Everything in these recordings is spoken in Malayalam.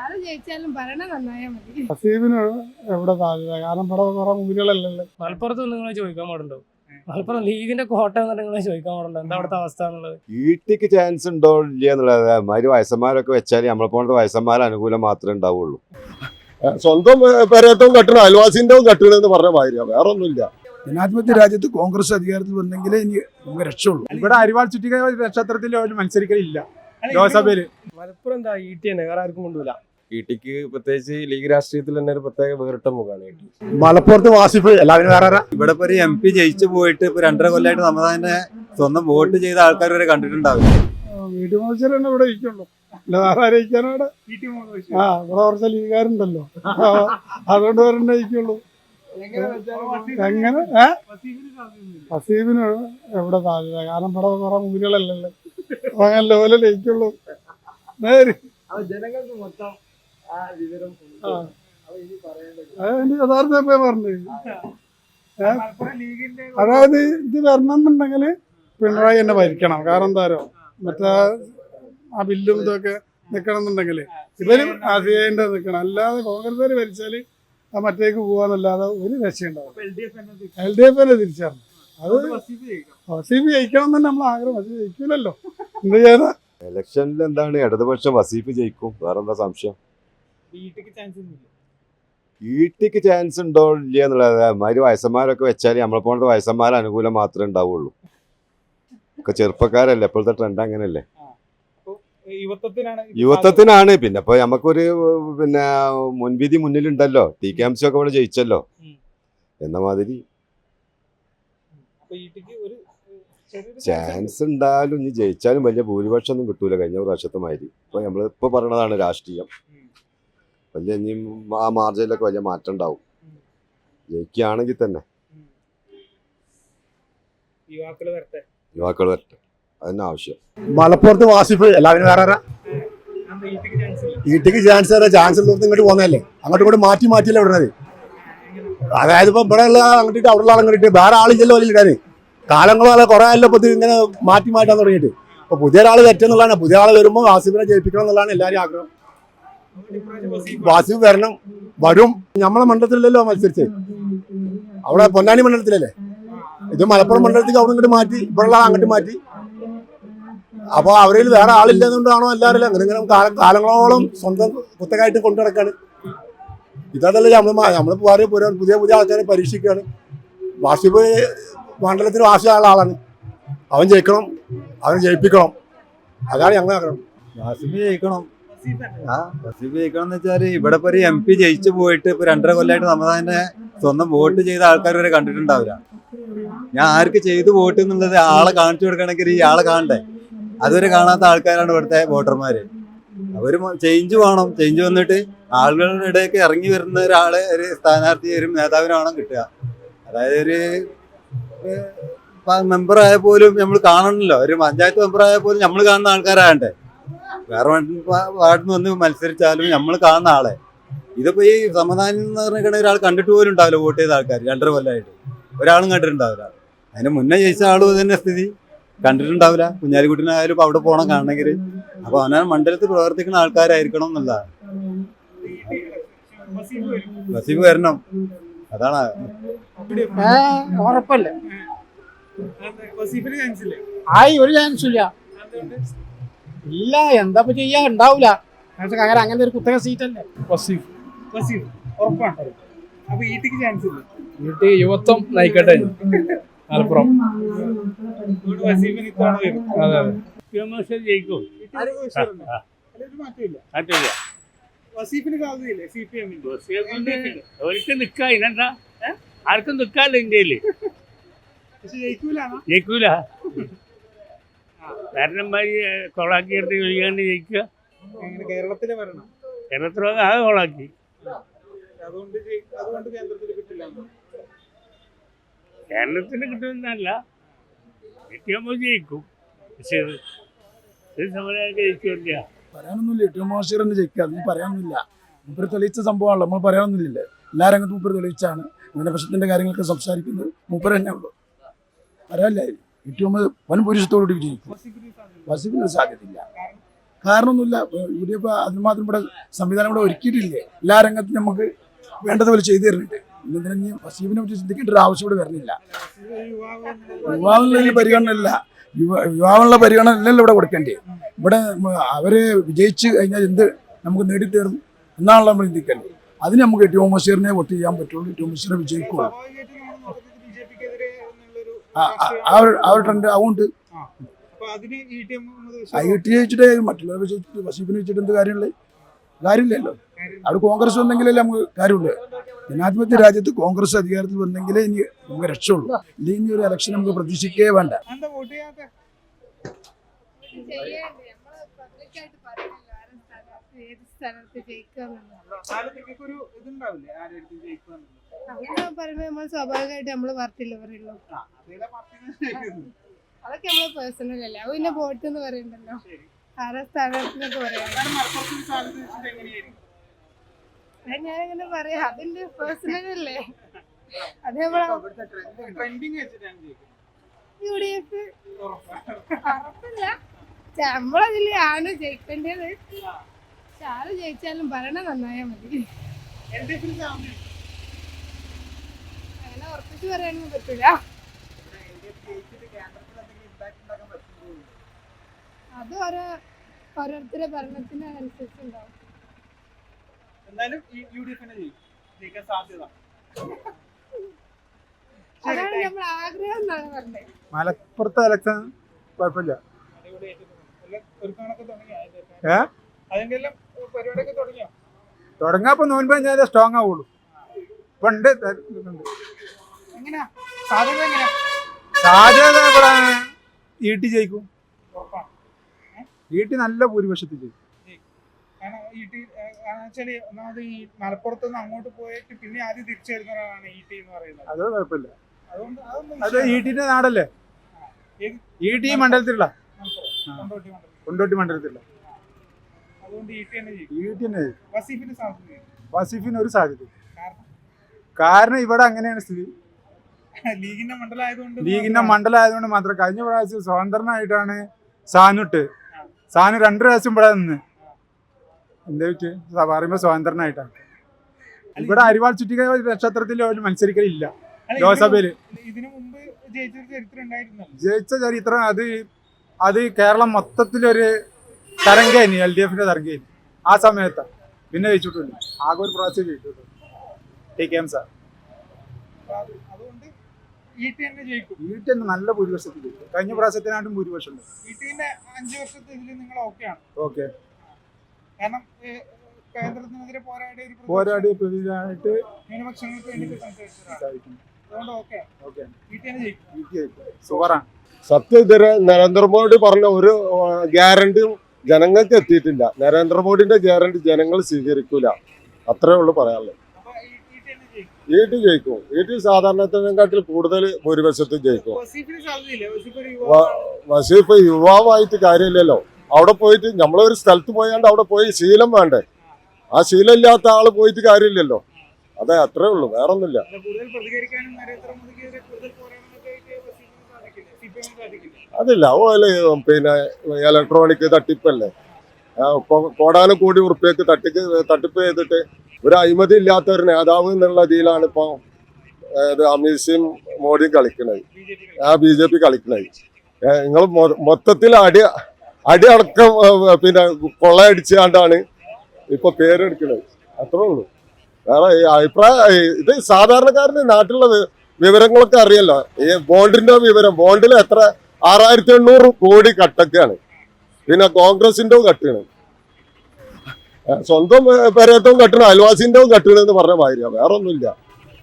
ആര് ജയിച്ചാലും ഭരണം നന്നായാൽ മതി. ഹസീബിന് എവിടെ സാധ്യത? കാരണം ഇവിടെ കുറെ മുമ്പിലുകളല്ലല്ലോ മലപ്പുറത്ത് നിങ്ങൾ ചോദിക്കാൻ പാടുണ്ടോ? മലപ്പുറം ലീഗിന്റെ കോട്ട നിങ്ങൾ ചോദിക്കാൻ പാടുണ്ടോ? എന്താ അവിടുത്തെ അവസ്ഥ എന്നുള്ളത്? ഈട്ടിക്ക് ചാൻസ് ഉണ്ടോ ഇല്ല എന്നുള്ളത് മാതിരി വയസ്സന്മാരൊക്കെ വെച്ചാൽ നമ്മളെ പോലത്തെ വയസ്സന്മാർ അനുകൂലം മാത്രമേ ഉണ്ടാവുള്ളൂ. സ്വന്തം പേരേറ്റവും കെട്ടണം അയൽവാസിന്റെ കെട്ടണമെന്ന് പറഞ്ഞ മാതിരി വേറെ ഒന്നുമില്ല ജനാധിപത്യ രാജ്യത്ത് കോൺഗ്രസ് അധികാരത്തിൽ വന്നെങ്കിലേ ഇനി നമുക്ക് രക്ഷയുള്ളൂ. ഇവിടെ അരിവാൾ ചുറ്റിക നക്ഷത്രത്തിൽ ഒരു മത്സരിക്കലില്ല. ലോക്സഭയിൽ മലപ്പുറം എന്താ ഇ ടി തന്നെ? വേറെ ആർക്കും കൊണ്ടുപോല ഈട്ടിക്ക് പ്രത്യേകിച്ച് ലീഗ് രാഷ്ട്രീയത്തിൽ തന്നെ ഒരു പ്രത്യേക വേറിട്ട മുഖമാണ് ഈട്ടി മലപ്പുറത്ത് വാസിഫ് എല്ലാവരും വേറെ ആരാ? ഇവിടെ ഇപ്പൊ ഒരു എം പി ജയിച്ചു പോയിട്ട് ഇപ്പൊ രണ്ടര കൊല്ലമായിട്ട് നമ്മൾ തന്നെ സ്വന്തം വോട്ട് ചെയ്ത ആൾക്കാർ വരെ കണ്ടിട്ടുണ്ടാവില്ല. വീട്ടു മത്സരം തന്നെ ഇവിടെ ഇരിക്കുള്ളൂ. അല്ല വേറെ ആരയിക്കാനോ ഇവിടെ? ആ ഇവിടെ കുറച്ച് ലീഗുകാരുണ്ടല്ലോ. അതുകൊണ്ട് വരണ്ടേ ഇരിക്കുള്ളൂ. എങ്ങനെ ഏഹ് ഹസീബിന് എവിടെ സാധ്യത? കാരണം ഇവിടെ കുറെ മുമ്പിലുകളല്ലല്ലോ. അങ്ങനെ ലെവലെ ലയിക്കുള്ളൂ. ജനങ്ങൾക്ക് മൊത്തം ആ വിവരം ആ. അതെന്റെ യഥാർത്ഥ പറഞ്ഞു? അതായത് ഇത് വരണമെന്നുണ്ടെങ്കിൽ പിണറായി തന്നെ ഭരിക്കണം. കാരണം താരോ പറയുക മറ്റേ ആ ബില്ലും ഇതൊക്കെ നിൽക്കണം എന്നുണ്ടെങ്കിൽ ഇവർ ആസിയന്റെ നിൽക്കണം അല്ലാതെ കോൺഗ്രസ്സുകാർ ഭരിച്ചാൽ ആ മറ്റേക്ക് പോവാന്നല്ലാതെ ഒരു രക്ഷയുണ്ടാവും എൽ ഡി എഫ് തന്നെ തിരിച്ചറിഞ്ഞു. അത് വസീഫ് ജയിക്കണം. തന്നെ നമ്മൾ ആഗ്രഹം. പക്ഷെ ജയിക്കൂലല്ലോ. എന്ത് ചെയ്യാനാ? ഇലക്ഷനിൽ എന്താണ്? ഇടതുപക്ഷം വസീഫ് ജയിക്കും. വേറെന്താ സംശയം? ഈട്ടിക്ക് ചാൻസ് ഉണ്ടോ? ഇല്ല എന്നുള്ളത് അമാതിരി വയസ്സന്മാരൊക്കെ വെച്ചാൽ നമ്മളെ പോലത്തെ വയസ്സന്മാരെ അനുകൂലം മാത്രമേ ഉണ്ടാവുള്ളൂ. ഒക്കെ ചെറുപ്പക്കാരല്ലേ? ഇപ്പോഴത്തെ ട്രെൻഡ് അങ്ങനെയല്ലേ? യുവത്വത്തിനാണ് പിന്നെ ഇപ്പൊ നമുക്കൊരു പിന്നെ മുൻവിധി മുന്നിലുണ്ടല്ലോ. ടി കെ എം സി ഒക്കെ ഇവിടെ ജയിച്ചല്ലോ. എന്ന മാതിരി ചാൻസ് ഉണ്ടായാലും ഇനി ജയിച്ചാലും വലിയ ഭൂരിപക്ഷം ഒന്നും കിട്ടൂല. കഴിഞ്ഞ പ്രാവശ്യത്തെ മാതിരി ഇപ്പൊ നമ്മൾ ഇപ്പൊ പറയണതാണ് രാഷ്ട്രീയം. വലിയ ഇനി ആ മാർജിനിലൊക്കെ വലിയ മാറ്റം ഉണ്ടാവും. ജയിക്കുകയാണെങ്കിൽ തന്നെ. യുവാക്കൾ വരട്ടെ? അതന്നെ ആവശ്യം. മലപ്പുറത്ത് വാസിഫ് എല്ലാവരും വേറെ? ഈട്ടിക്ക് ചാൻസ് തരാം ചാൻസ് ഉള്ളവർക്ക് ഇങ്ങോട്ട് പോകുന്നതല്ലേ അങ്ങോട്ടും ഇങ്ങോട്ട് മാറ്റി മാറ്റിയല്ലേ വിടുന്നത്? അതായത് ഇപ്പൊ ഇവിടെ ഉള്ള അങ്ങോട്ട് അവിടെ ഉള്ള അങ്ങോട്ട് വേറെ ആളില്ലല്ലോ ഇടാന് കാലങ്ങളെ കുറെ ആയല്ലോ ഇപ്പൊ ഇങ്ങനെ മാറ്റി മാറ്റാൻ തുടങ്ങിയിട്ട്. അപ്പൊ പുതിയ ഒരാൾ തെറ്റെന്നുള്ളതാണ്. പുതിയ ആൾ വരുമ്പോൾ വാസിഫിനെ ജയിപ്പിക്കണം എന്നുള്ളതാണ് എല്ലാവരും ആഗ്രഹം. വാസിഫ് വരണം വരും. നമ്മളെ മണ്ഡലത്തിലല്ലോ മത്സരിച്ച്. അവിടെ പൊന്നാനി മണ്ഡലത്തിലല്ലേ? ഇത് മലപ്പുറം മണ്ഡലത്തിൽ അവിടെ ഇങ്ങോട്ട് മാറ്റി ഇവിടെ ഉള്ള ആളെ അങ്ങോട്ട് മാറ്റി. അപ്പോൾ അവരിൽ വേറെ ആളില്ലെന്നുകൊണ്ടാണോ എല്ലാവരും അങ്ങനെ ഇങ്ങനെ കാല- കാലങ്ങളോളം സ്വന്തം കുത്തകായിട്ട് കൊണ്ടു നടക്കാണ് ഇതല്ല നമ്മൾ നമ്മൾ പോരാണ് പുതിയ പുതിയ ആൾക്കാരെ പരീക്ഷിക്കുകയാണ് വാസിഫ് മണ്ഡലത്തിന് വാസിയുള്ള ആളാണ്. അവൻ ജയിക്കണം. അവനെ ജയിപ്പിക്കണം. അതാണ് ഞങ്ങൾ ആഗ്രഹം. വസീഫ് ജയിക്കണം. ആ ജയിക്കണം എന്ന് വെച്ചാൽ ഇവിടെ ഇപ്പൊ ഒരു എം പി ജയിച്ചു പോയിട്ട് ഇപ്പൊ രണ്ടര കൊല്ലമായിട്ട് നമ്മൾ തന്നെ സ്വന്തം വോട്ട് ചെയ്ത ആൾക്കാർ വരെ കണ്ടിട്ടുണ്ടാവില്ല. ഞാൻ ആർക്ക് ചെയ്തു വോട്ട് എന്നുള്ളത് ആളെ കാണിച്ചു കൊടുക്കണമെങ്കിൽ ഈ ആളെ കാണണ്ടേ? അതുവരെ കാണാത്ത ആൾക്കാരാണ് ഇവിടുത്തെ വോട്ടർമാര്. അവർ ചേഞ്ച് വേണം. ചേഞ്ച് വന്നിട്ട് ആളുകളുടെ ഇടയ്ക്ക് ഇറങ്ങി വരുന്ന ഒരാളെ ഒരു സ്ഥാനാർത്ഥി ഒരു നേതാവിനാണോ കിട്ടുക. അതായത് ഒരു മെമ്പർ ആയ പോലും നമ്മൾ കാണണമല്ലോ ഒരു പഞ്ചായത്ത് മെമ്പർ ആയ പോലും നമ്മൾ കാണുന്ന ആൾക്കാരാകണ്ടേ? വേറെ വാർഡിൽ നിന്ന് വന്ന് മത്സരിച്ചാലും നമ്മൾ കാണുന്ന ആളെ. ഇതിപ്പോ ഈ സമാധാനം എന്ന് പറഞ്ഞിട്ട് ഒരാൾ കണ്ടിട്ട് പോലും ഉണ്ടാവില്ല വോട്ട് ചെയ്ത ആൾക്കാർ രണ്ടര കൊല്ലമായിട്ട് ഒരാളും കണ്ടിട്ടുണ്ടാവില്ല. അതിന് മുന്നേ ജയിച്ച ആളും തന്നെ സ്ഥിതി. കണ്ടിട്ടുണ്ടാവില്ല. കുഞ്ഞാലിക്കുട്ടിനായാലും ഇപ്പൊ അവിടെ പോകണം കാണണമെങ്കിൽ. അപ്പൊ അവനാ മണ്ഡലത്തിൽ പ്രവർത്തിക്കുന്ന ആൾക്കാരായിരിക്കണം എന്നുള്ള വസീഫ് വരണം. അതാണ്. ഉറപ്പല്ല? ആയി ഒരു ചാൻസ് ഇല്ല. ഇല്ല എന്താ ചെയ്യാ? ഉണ്ടാവൂല. കാരണം അങ്ങനെ അങ്ങനത്തെ ഒരു കുത്തക സീറ്റ് അല്ലേ? വീട്ടിൽ യുവത്വം നയിക്കട്ടെ. മലപ്പുറം അതെ അതെ. ജയിക്കും. മാറ്റില്ല നിക്കാ ഇതെന്താ ആർക്കും നിക്കാല്ല ഇന്ത്യയിൽ. ജയിക്കൂല. കാരണന്മാര് കൊളാക്കി എടുത്ത് ചോദിക്കാണ്ട് ജയിക്കുക. കേരളത്തിലെ ഭരണം? കേരളത്തിലൊക്കെ ആകെ കൊളാക്കി. അതുകൊണ്ട് അതുകൊണ്ട് കേന്ദ്രത്തിൽ കിട്ടില്ല. കേരളത്തിന് കിട്ടുമെന്നല്ല പറയാനൊന്നുമില്ല. ജയിക്കുക. അതിന് പറയാനൊന്നുമില്ല. മൂപ്പര് തെളിയിച്ച സംഭവമാണല്ലോ. നമ്മൾ പറയാനൊന്നുമില്ല എല്ലാ രംഗത്തും മൂപ്പര് തെളിയിച്ചാണ് ന്യൂനപക്ഷത്തിന്റെ കാര്യങ്ങളൊക്കെ സംസാരിക്കുന്നത്. മൂപ്പര് തന്നെ ഉള്ളൂ. പറയാനില്ല ഏറ്റവും വൻ പുരുഷത്തോടുകൂടി വിജയിക്കും. വസീഫിന് സാധ്യതയില്ല. കാരണമൊന്നുമില്ല. യു ഡി എഫ് അതിന് മാത്രം ഇവിടെ സംവിധാനം ഇവിടെ ഒരുക്കിയിട്ടില്ലേ? എല്ലാ രംഗത്തും നമുക്ക് വേണ്ടതുപോലെ ചെയ്തു തരുന്നുണ്ട്. ഇന്നതിനെ വസീബിനെ പറ്റി ചിന്തിക്കേണ്ട ഒരു ആവശ്യം ഇവിടെ വരുന്നില്ല. യുവാവിനുള്ള പരിഗണന യുവ യുവാവിനുള്ള പരിഗണന അല്ലല്ലോ ഇവിടെ കൊടുക്കേണ്ടത്. ഇവിടെ അവരെ വിജയിച്ച് കഴിഞ്ഞാൽ എന്ത് നമുക്ക് നേടിത്തീർന്നു എന്നാണല്ലോ നമ്മൾ ചിന്തിക്കേണ്ടത്. അതിന് നമുക്ക് ടി ബഷീറിനെ വോട്ട് ചെയ്യാൻ പറ്റുള്ളൂ ടി ബഷീറിനെ വിജയിക്കുള്ളൂ. ആ- ഒരു- ട്രെൻഡ് അതുകൊണ്ട്. ഐ ടി വെച്ചിട്ട് മറ്റുള്ളവരെ വിജയിച്ചിട്ട് വസീഫിനെ വെച്ചിട്ട് എന്ത് കാര്യമുള്ളത് കാര്യമില്ലല്ലോ. അവിടെ കോൺഗ്രസ് ഉണ്ടെങ്കിലല്ലേ നമുക്ക് കാര്യമുള്ളൂ. ജനാധിപത്യ രാജ്യത്ത് കോൺഗ്രസ് അധികാരത്തിൽ വന്നെങ്കിലേ ഇനി നമുക്ക് രക്ഷയുള്ളൂ. ഇല്ലെങ്കിൽ ഇനി ഒരു ഇലക്ഷൻ നമുക്ക് പ്രതീക്ഷിക്കേ വേണ്ട. പറയുമ്പോ നമ്മൾ സ്വാഭാവികമായിട്ട് നമ്മൾ പാർട്ടിയിൽ പറയുള്ളൂ അതൊക്കെ നമ്മൾ പേഴ്സണൽ അല്ലേ? അത് പിന്നെ വോട്ട് എന്ന് പറയണ്ടല്ലോ ആരാ സ്ഥാനാർത്ഥിനൊക്കെ പറയാം മലപ്പുറത്തിന് സാധ്യത വെച്ചിട്ട് എങ്ങനെയായിരിക്കും അത് ഞാനിങ്ങനെ പറയാം അതിന്റെ പേഴ്സണൽ അല്ലേ? അത് യു ഡി എഫ് ഉറപ്പില്ല. പക്ഷെ നമ്മളതിൽ ആണ് ജയിക്കേണ്ടത്. പക്ഷെ ആര് ജയിച്ചാലും ഭരണം നന്നായാ മതി. അങ്ങനെ ഉറപ്പിച്ച് പറയാനൊന്നും പറ്റൂല. അത് ഓരോ ഓരോരുത്തരുടെ ഭരണത്തിന് അനുസരിച്ചുണ്ടാവും എന്നാലും യു ഡി എഫിനെ ജയിക്കും ജയിക്കാൻ സാധ്യത. അതാണ് നമ്മൾ ആഗ്രഹം എന്നാണ് മലപ്പുറത്തെ ഇലക്ഷൻ കുഴപ്പമില്ല. തുടങ്ങാപ്പൊ നോൻപ് കഴിഞ്ഞാലേ സ്ട്രോങ് ആവുള്ളൂ. പണ്ട് എങ്ങനെയാ സാധ്യത ഇവിടെ ഈട്ടി ജയിക്കും. ഈട്ടി നല്ല ഭൂരിപക്ഷത്തിൽ ജയിക്കും. കാരണം ഈ ടി വെച്ചാൽ ഒന്നാമത് ഈ മലപ്പുറത്ത് നിന്ന് അങ്ങോട്ട് പോയിട്ട് പിന്നെ ആദ്യം തിരിച്ചു വരുന്നവരാണ് ഈ ടി എന്ന് പറയുന്നത്. അത് കുഴപ്പമില്ല. അതുകൊണ്ട് അതൊന്നും അത് ഇ ടിന്റെ നാടല്ലേ? ഏത്? ടി മണ്ഡലത്തിലുള്ള? കൊണ്ടോട്ടി മണ്ഡലം. കൊണ്ടോട്ടി മണ്ഡലത്തിലുള്ള. അതുകൊണ്ട് ഇ ടി തന്നെ ജയിക്കും. തന്നെ വസീഫിന് സാധ്യത വസീഫിന് ഒരു സാധ്യത കാരണം? കാരണം ഇവിടെ അങ്ങനെയാണ് സ്ഥിതി. ലീഗിന്റെ മണ്ഡലം ആയതുകൊണ്ട് ലീഗിന്റെ മണ്ഡലം ആയതുകൊണ്ട് മാത്രം കഴിഞ്ഞ പ്രാവശ്യം സ്വതന്ത്രനായിട്ടാണ് സാനുട്ട്. സാനു രണ്ടു പ്രാവശ്യം ഇവിടെ നിന്ന്. എന്താ വെച്ച് പറയുമ്പോ സ്വതന്ത്രനായിട്ടാണ്. ഇവിടെ അരിവാൾ ചുറ്റിക നക്ഷത്രത്തിൽ ഒരു മത്സരിക്കലില്ല. ലോക്സഭയിൽ. ജയിച്ച ചരിത്രം അത് അത് കേരളം മൊത്തത്തിലൊരു തരംഗേനി എൽ ഡി എഫിന്റെ തരംഗേനി. ആ സമയത്ത്. പിന്നെ ജയിച്ചിട്ടില്ല ആകെ ഒരു പ്രാവശ്യം ജയിച്ചിട്ടുള്ളൂ ടി കെ എം സാർ വീട്ടിൽ തന്നെ നല്ല ഭൂരിപക്ഷത്തിൽ കഴിഞ്ഞ പ്രാവശ്യത്തിനായിട്ടും ഭൂരിപക്ഷം ഉണ്ട്. ഓക്കെ കാരണം കേന്ദ്രത്തിനെതിരെ പോരാടിയ ഒരു പോരാടിയ പ്രതിയായിട്ട് ന്യൂനപക്ഷങ്ങൾക്ക് വേണ്ടി സംസാരിച്ചതാണ്. സത്യം ഇതുവരെ നരേന്ദ്രമോദി പറഞ്ഞ ഒരു ഗ്യാരണ്ടിയും ജനങ്ങൾക്ക് എത്തിയിട്ടില്ല. നരേന്ദ്രമോദിന്റെ ഗ്യാരണ്ടി ജനങ്ങൾ സ്വീകരിക്കൂല. അത്രേ ഉള്ളൂ പറയാനുള്ളത്. ഇ ടി ജയിക്കും. ഇ ടി സാധാരണത്തിനെക്കാട്ടിൽ കൂടുതൽ ഭൂരിപക്ഷത്തിൽ ജയിക്കും. വസീഫ് യുവാവായിട്ട് കാര്യമില്ലല്ലോ. അവിടെ പോയിട്ട് നമ്മളൊരു സ്ഥലത്ത് പോയാണ്ട് അവിടെ പോയി ശീലം വേണ്ടേ? ആ ശീലം ഇല്ലാത്ത ആൾ പോയിട്ട് കാര്യമില്ലല്ലോ. അതെ അത്രേ ഉള്ളൂ വേറെ ഒന്നുമില്ല അതില്ല അതുപോലെ പിന്നെ ഇലക്ട്രോണിക് തട്ടിപ്പല്ലേ? കോടാനും കോടി ഉറുപ്പ്യക്ക് തട്ടിക്ക് തട്ടിപ്പ് ചെയ്തിട്ട് ഒരു അഴിമതി ഇല്ലാത്ത ഒരു നേതാവ് എന്നുള്ള രീതിയിലാണ് ഇപ്പൊ അമിത് സിംഗ് മോഡിയും പി ആ ബി ജെ പി കളിക്കണത്. നിങ്ങൾ മൊത്തത്തിൽ അടി അടി അടക്കം ഏ, പിന്നെ കൊള്ളയടിച്ചാണ്ടാണ് ഇപ്പൊ പേരെടുക്കുന്നത് അത്രേ ഉള്ളൂ. വേറെ അഭിപ്രായ ഇത് സാധാരണക്കാരന് നാട്ടിലുള്ള വിവരങ്ങളൊക്കെ അറിയല്ലോ. ഈ ബോണ്ടിന്റെ വിവരം ബോണ്ടിൽ എത്ര ആറായിരത്തി എണ്ണൂറ് കോടി കട്ടൊക്കെയാണ്. പിന്നെ കോൺഗ്രസിന്റെ കട്ടാണ്. സ്വന്തം പെരയത്തവും കട്ടണം അയൽവാസിന്റെയും കട്ടണം എന്ന് പറഞ്ഞ ഭാര്യ വേറെ ഒന്നുമില്ല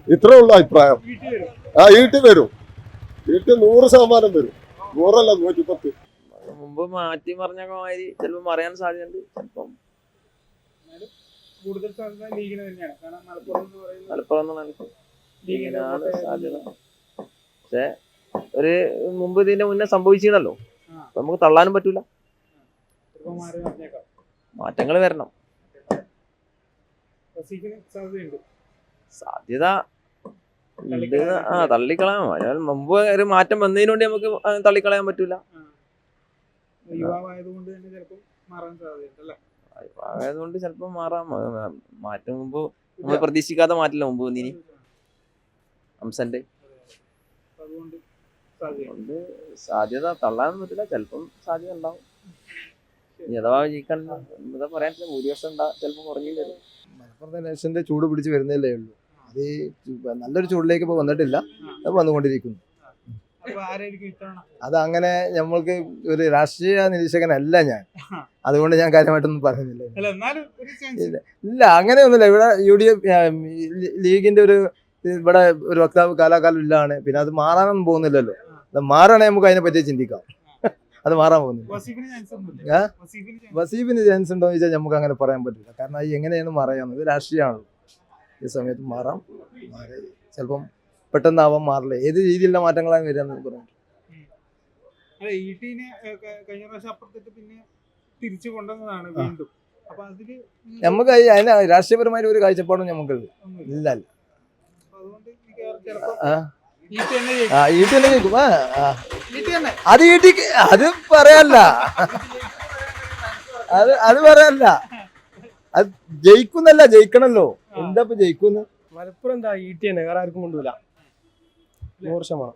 ഇത്രേ ഉള്ളു അഭിപ്രായം. ആ ഈട്ടി വരും. ഈട്ടി നൂറ് ശതമാനം വരും. നൂറല്ല നൂറ്റിപ്പത്ത്. മുമ്പ് മാറ്റി പറഞ്ഞ മാതിരി ചിലപ്പോൾ മറിയാൻ സാധ്യതയുണ്ട്. ചിലപ്പം കൂടുതൽ സാധ്യത ലീഗിന് തന്നെയാണ്. കാരണം മലപ്പുറം എന്ന് പറയുന്നത് മലപ്പുറം എന്ന് നിലയ്ക്ക് ലീഗിനാണ് സാധ്യത. പക്ഷെ ഒരു മുമ്പ് ഇതിന്റെ മുന്നേ സംഭവിച്ചിരുന്നല്ലോ. നമുക്ക് തള്ളാനും പറ്റൂല. മാറ്റങ്ങൾ വരണം. സാധ്യത ആ തള്ളിക്കളയാം മുമ്പ് ഒരു മാറ്റം വന്നതിനോണ്ട് നമുക്ക് തള്ളിക്കളയാൻ പറ്റൂല. യുവാവായതുകൊണ്ട് തന്നെ ചിലപ്പോൾ മാറാൻ സാധ്യതയുണ്ട് അല്ലേ ആയതുകൊണ്ട് ചിലപ്പോൾ മാറാം ആ, മാറ്റം മുമ്പ് നമ്മൾ പ്രതീക്ഷിക്കാതെ മാറ്റില്ല മുമ്പ് ഇനി ഹംസന്റെ? അതുകൊണ്ട് സാധ്യത. തള്ളാൻ തള്ളാനൊന്നും പറ്റില്ല ചിലപ്പം സാധ്യത ഉണ്ടാവും. ഇനി അഥവാ ജയിക്കാൻ എന്താ പറയാൻ പറ്റില്ല ഭൂരിപക്ഷം ഉണ്ടാ ചിലപ്പോൾ കുറഞ്ഞു മലപ്പുറത്തെ ചൂട് പിടിച്ച് വരുന്നില്ലേ ഉള്ളൂ. അത് നല്ലൊരു ചൂടിലേക്ക് ഇപ്പോൾ വന്നിട്ടില്ല. അത് വന്നുകൊണ്ടിരിക്കുന്നു. അത് അങ്ങനെ നമ്മൾക്ക് ഒരു രാഷ്ട്രീയ നിരീക്ഷകനല്ല ഞാൻ. അതുകൊണ്ട് ഞാൻ കാര്യമായിട്ടൊന്നും പറയുന്നില്ല. ഇല്ല. അങ്ങനെയൊന്നുമില്ല. ഇവിടെ യു ഡി എഫ് ലീഗിന്റെ ഒരു ഇവിടെ ഒരു വക്താവ് കാലാകാലം ഇല്ലാണ്. പിന്നെ അത് മാറാനൊന്നും പോകുന്നില്ലല്ലോ. അത് മാറണേ നമുക്ക് അതിനെ പറ്റി ചിന്തിക്കാം. അത് മാറാൻ പോകുന്നില്ല. വസീഫിന് ചാൻസ് ഉണ്ടോ എന്ന് ചോദിച്ചാൽ നമുക്ക് അങ്ങനെ പറയാൻ പറ്റില്ല. കാരണം അത് എങ്ങനെയാണ് മാറിയാന്ന് ഇത് രാഷ്ട്രീയമാണല്ലോ. ഈ സമയത്ത് മാറാം. മാറി. ചിലപ്പം പെട്ടെന്നാവാൻ മാറില്ല? ഏത് രീതിയിലുള്ള മാറ്റങ്ങളാണ് വരിക എന്ന് പറയുന്നത് അല്ല ഇ ടീനെ കഴിഞ്ഞ പ്രാവശ്യം അപ്പുറത്തിട്ട് പിന്നെ തിരിച്ചു കൊണ്ടുവന്നതാണ് വീണ്ടും. അപ്പൊ അതിൽ നമുക്ക് അതിന് രാഷ്ട്രീയപരമായ ഒരു കാഴ്ചപ്പാടും നമുക്ക് ഇല്ല. ഇല്ല അതുകൊണ്ട് ചിലപ്പോ ആ തന്നെ ജയിക്കും. ആ ഈ തന്നെ ജയിക്കും. ആ തന്നെ. അത് ഈട്ടി അത് പറയാല്ല. അത് അത് പറയാല്ല. അത് ജയിക്കുന്നല്ല ജയിക്കണല്ലോ. എന്താ ഇപ്പൊ ജയിക്കുന്നു? മലപ്പുറം എന്താ ഈട്ടിയാണ് തന്നെ വേറെ ആർക്കും കൊണ്ടുപോല നൂറ് ശതമാനം.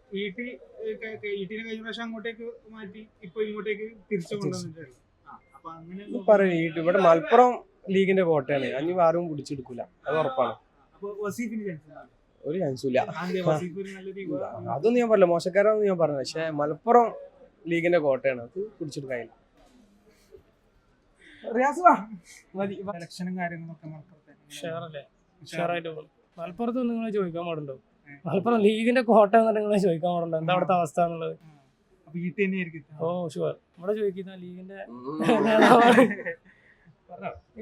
കഴിഞ്ഞ പ്രാവശ്യം അങ്ങോട്ടേക്ക് മാറ്റി ഇപ്പൊ ഇങ്ങോട്ടേക്ക് തിരിച്ചു കൊണ്ടുവന്നിട്ടുണ്ട് പറയും ഇവിടെ മലപ്പുറം ലീഗിന്റെ കോട്ടയാണ്. അഞ്ഞു ആരും പിടിച്ചെടുക്കൂല. അത് ഉറപ്പാണ്. അപ്പൊ വസീഫിന് ചാൻസ് ഒരു ചാൻസും ഇല്ല. അതൊന്നും ഞാൻ പറഞ്ഞില്ല. മോശക്കാരാണെന്ന് ഞാൻ പറഞ്ഞു പക്ഷെ മലപ്പുറം ലീഗിന്റെ കോട്ടയാണ്. അത് പിടിച്ചെടുക്കാനില്ല മലപ്പുറത്ത് നിങ്ങൾ ചോദിക്കാൻ പാടുണ്ടോ? മലപ്പുറം ലീഗിന്റെ കോട്ട എന്നിട്ട് നിങ്ങൾ ചോദിക്കാൻ പാടില്ല എന്താ അവിടുത്തെ അവസ്ഥ എന്നുള്ളത്? ഓ ഷുവർ ഇവിടെ ചോദിക്കുന്ന ലീഗിന്റെ.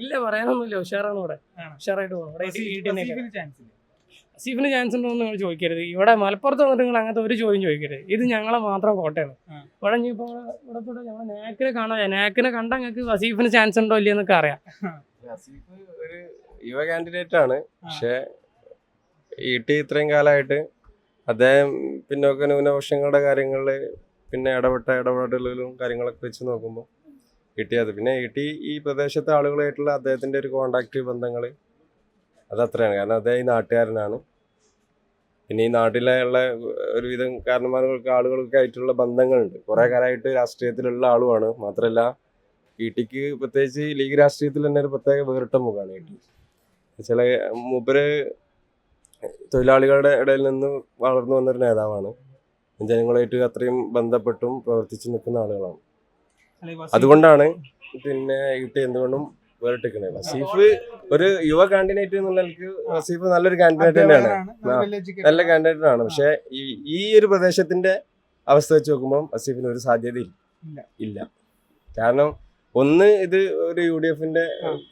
ഇല്ല പറയാനൊന്നുമില്ല. ഉഷാറാണ് ഇവിടെ? ഉഷാറായിട്ട് പോകണം ഇവിടെ സീഫിന് ചാൻസ് ഉണ്ടോ എന്ന് നിങ്ങൾ ചോദിക്കരുത്. ഇവിടെ മലപ്പുറത്ത് വന്നിട്ട് നിങ്ങൾ അങ്ങനത്തെ ഒരു ചോദ്യം ചോദിക്കരുത്. ഇത് ഞങ്ങളെ മാത്രം കോട്ടയാണ്. ഇവിടെ ഇനി ഇപ്പോൾ ഇവിടെ കൂടെ ഞങ്ങൾ നാക്കിനെ കാണാൻ നാക്കിനെ കണ്ട ഞങ്ങൾക്ക് വസീഫിന് ചാൻസ് ഉണ്ടോ ഇല്ലയെന്നൊക്കെ അറിയാം. ഒരു യുവ കാൻഡിഡേറ്റ് ആണ്. പക്ഷേ ഇ ടി ഇത്രയും കാലമായിട്ട് അദ്ദേഹം പിന്നോക്ക ന്യൂനപക്ഷങ്ങളുടെ കാര്യങ്ങളിൽ പിന്നെ ഇടപെട്ട ഇടപെടലുകളും കാര്യങ്ങളൊക്കെ വെച്ച് നോക്കുമ്പോൾ അത് പിന്നെ ഇ ടി ഈ പ്രദേശത്തെ ആളുകളായിട്ടുള്ള അദ്ദേഹത്തിന്റെ ഒരു കോണ്ടാക്ട് ബന്ധങ്ങൾ അത് അത്രയാണ്. കാരണം അദ്ദേഹം ഈ നാട്ടുകാരനാണ്. പിന്നെ ഈ നാട്ടിലെ ഉള്ള ഒരുവിധം കാരണന്മാർക്ക് ആളുകൾക്ക് ആയിട്ടുള്ള ബന്ധങ്ങളുണ്ട്. കുറേ കാലമായിട്ട് രാഷ്ട്രീയത്തിലുള്ള ആളുമാണ്. മാത്രമല്ല ഇ ടിക്ക് പ്രത്യേകിച്ച് ലീഗ് രാഷ്ട്രീയത്തിൽ തന്നെ ഒരു പ്രത്യേക വേറിട്ട മുഖമാണ് ഇ ടി. ചില മൂപ്പര് തൊഴിലാളികളുടെ ഇടയിൽ നിന്ന് വളർന്നു വന്നൊരു നേതാവാണ്. ജനങ്ങളായിട്ട് അത്രയും ബന്ധപ്പെട്ടും പ്രവർത്തിച്ചു നിൽക്കുന്ന ആളുകളാണ്. അതുകൊണ്ടാണ് പിന്നെ ഇട്ട് എന്തുകൊണ്ടും വേറിട്ടിരിക്കുന്നത് വസീഫ് ഒരു യുവ കാൻഡിഡേറ്റ് എന്നുള്ള നിലയ്ക്ക് വസീഫ് നല്ലൊരു കാൻഡിഡേറ്റ് തന്നെയാണ്. നല്ല. കാൻഡിഡേറ്റ് ആണ്. പക്ഷെ ഈ ഈ ഒരു പ്രദേശത്തിന്റെ അവസ്ഥ വെച്ച് നോക്കുമ്പോൾ വസീഫിന് ഒരു സാധ്യത ഇല്ല. ഇല്ല. കാരണം ഒന്ന് ഇത് ഒരു യു ഡി എഫിന്റെ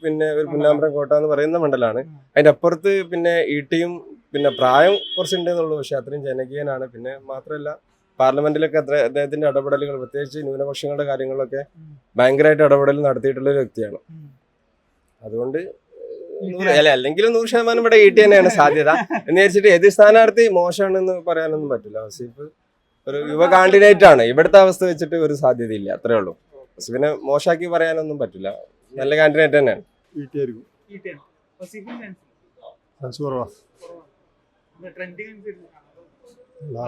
പിന്നെ ഒരു പുന്നാമ്പ്രം കോട്ട എന്ന് പറയുന്ന മണ്ഡലമാണ് അതിന്റെ അപ്പുറത്ത് പിന്നെ ഇ ടിയും പിന്നെ പ്രായം കുറച്ചുണ്ട് എന്നുള്ളൂ പക്ഷെ അത്രയും ജനകീയനാണ്. പിന്നെ മാത്രമല്ല പാർലമെന്റിലൊക്കെ അത്ര അദ്ദേഹത്തിന്റെ ഇടപെടലുകൾ പ്രത്യേകിച്ച് ന്യൂനപക്ഷങ്ങളുടെ കാര്യങ്ങളൊക്കെ. ഭയങ്കരമായിട്ട് ഇടപെടൽ നടത്തിയിട്ടുള്ള ഒരു വ്യക്തിയാണ്. അതുകൊണ്ട് അല്ല അല്ലെങ്കിലും നൂറ് ശതമാനം ഇവിടെ ഇ ടി തന്നെയാണ് സാധ്യത. എന്ന് വിചാരിച്ചിട്ട് എതിർ സ്ഥാനാർത്ഥി മോശമാണെന്ന് പറയാനൊന്നും പറ്റില്ല. വസീഫ് ഒരു യുവ കാൻഡിഡേറ്റ് ആണ്. ഇവിടുത്തെ അവസ്ഥ വെച്ചിട്ട് ഒരു സാധ്യതയില്ല അത്രേ ഉള്ളൂ. വസീഫിനെ മോശമാക്കി പറയാനൊന്നും പറ്റില്ല. നല്ല കാൻഡിഡേറ്റ് തന്നെയാണ്.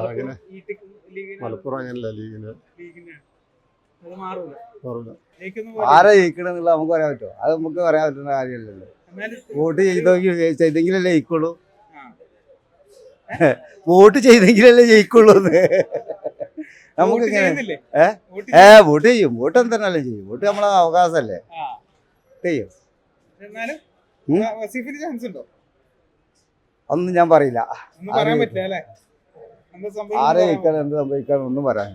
അങ്ങനെ മലപ്പുറം അങ്ങനല്ല ലീഗിന്. ആരാ ജയിക്കണമെന്നുള്ള നമുക്ക് പറയാൻ പറ്റുമോ? അത് നമുക്ക് പറയാൻ പറ്റുന്ന കാര്യമല്ലല്ലോ. വോട്ട് ചെയ്തെങ്കിൽ ചെയ്തെങ്കിലല്ലേ ജയിക്കുള്ളൂ. വോട്ട് ചെയ്തെങ്കിലല്ലേ ജയിക്കുള്ളൂ നമുക്ക് വോട്ട് ഏ? വോട്ട് ചെയ്യും. വോട്ട് എന്തെന്നാലും ചെയ്യും? വോട്ട് നമ്മളെ അവകാശമല്ലേ. ചെയ്യും? ചാൻസ് ഉണ്ടോ? ഒന്നും ഞാൻ പറയില്ല. ആരെ സംഭവിക്കുന്നത് എന്ത് സംഭവിക്കാൻ ഒന്നും പറയാൻ